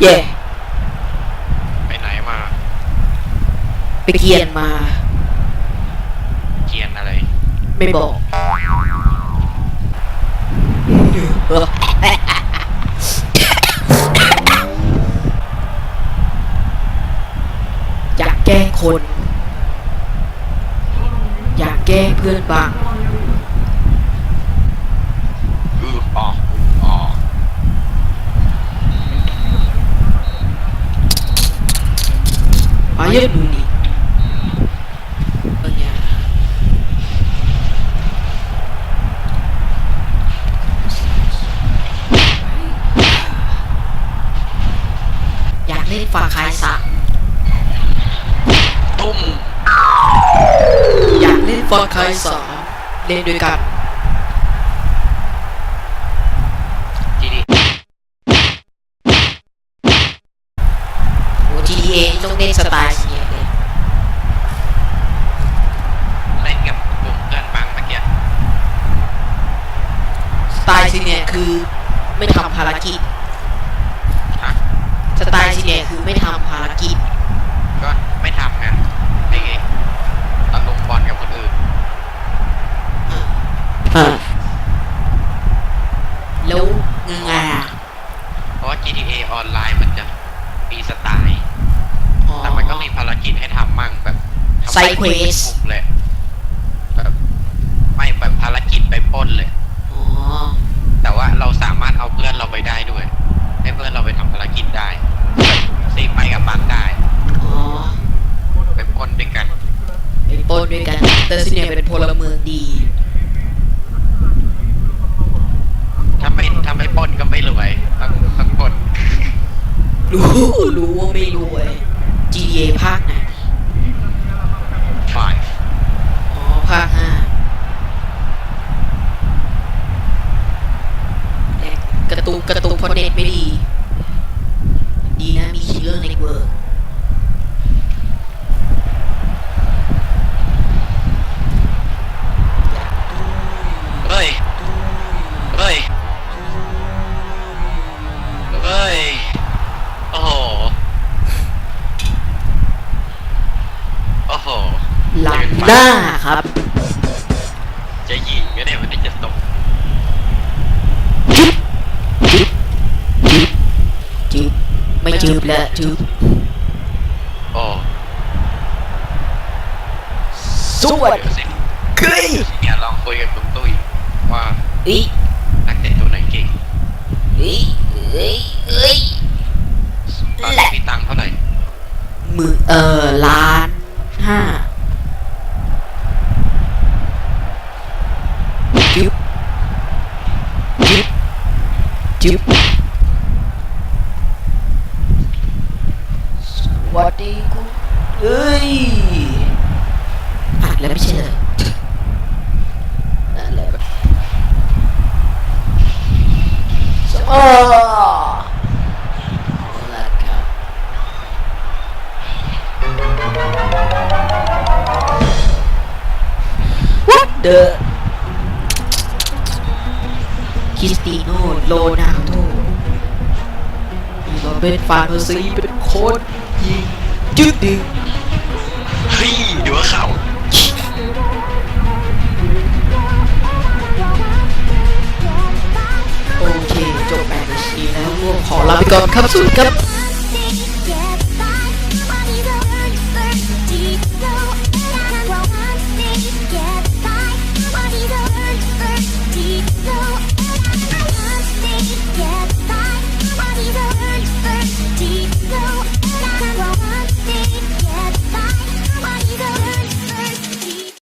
เย่ไปไหนมา ไปเกียนมา เกียนอะไร ไม่บอกเอออยากแกล้งคน อยากแกล้งเพื่อนบ้าง อืออ๋ออ๋อ Ayo bunyi. Oh ya. อยากเล่นฟาคายสามตุ้มอยากเล่นฟาคายสามเล่นด้วยกันทีนี้โอ้ GTA ต้องเล่นสไตล์เนี้ยเลย เล่นกับกลุ่มเพื่อนบ้างเมื่อกี้ ส ไตล์ซีเนียคือไม่ทำภารกิจฮะสไตล์ซีเนียคือไม่ทำภารกิจ ก็ไม่ทำไงไอ้ตะลุมบอลกับคนอื่นอ่าแล้วยังไงอะเพราะว่า GTA ออนไลน์มันจะมีสไตล์อ๋อแต่มันก็มีภารกิจให้ทำมั่งแบบทำ Side quest กลุ่มเลยแบบไม่แบบภารกิจไปปล้นเลยอ๋อ แต่ว่าเราสามารถเอาเพื่อนเราไปได้ด้วย ให้เพื่อนเราไปทำภารกิจได้แบบซีไปกับบังได้อ๋อไปปล้นด้วยกันไปปล้นด้วยกันเตอร์ซิเนียเป็นพลเมืองดีถ้าไม่ถ้าไม่ปล้นก็ไม่รวยต้องต้องปล้นรู้รู้ว่าไม่รวย GTA ภาคไหน ฝ่าย อ๋อ ภาคห้าแต่กระตุกกระตุกเพราะเน็ตไม่ดี ดีนะมีคิลเลอร์ในเวิร์กเฮ้ย เฮ้ย เฮ้ย โอ้โห โอ้โห หลังหน้าครับ ไม่จึ๊บแล้วจึ๊บโอ้สวัสเดี๋ยวสิเฮ้ยเนี่ยลองคุยกับคุณตุ้ ยว่าเอ้ยนักเตะตัวไหนเก่งเอ้ยเอ้ยเอ้ยตอนนี้มีตังค์เท่าไหร่มือเออล้านห้าจึ๊บจึ๊บจึ๊บสวัสดีคุณเอ้ยอัดแล้วไม่ใช่เหรอนั่นแหละสวัสดีครับ What the คริสติโนโลนาโตเราเป็นฟานเตอร์ซีเป็นโค้ดยิง จึ๊ดดึงเฮ้ยดูว่าเขาโอเค จบแมตช์นี้แล้วพวกขอลาไปก่อนครับสวัสดีครับ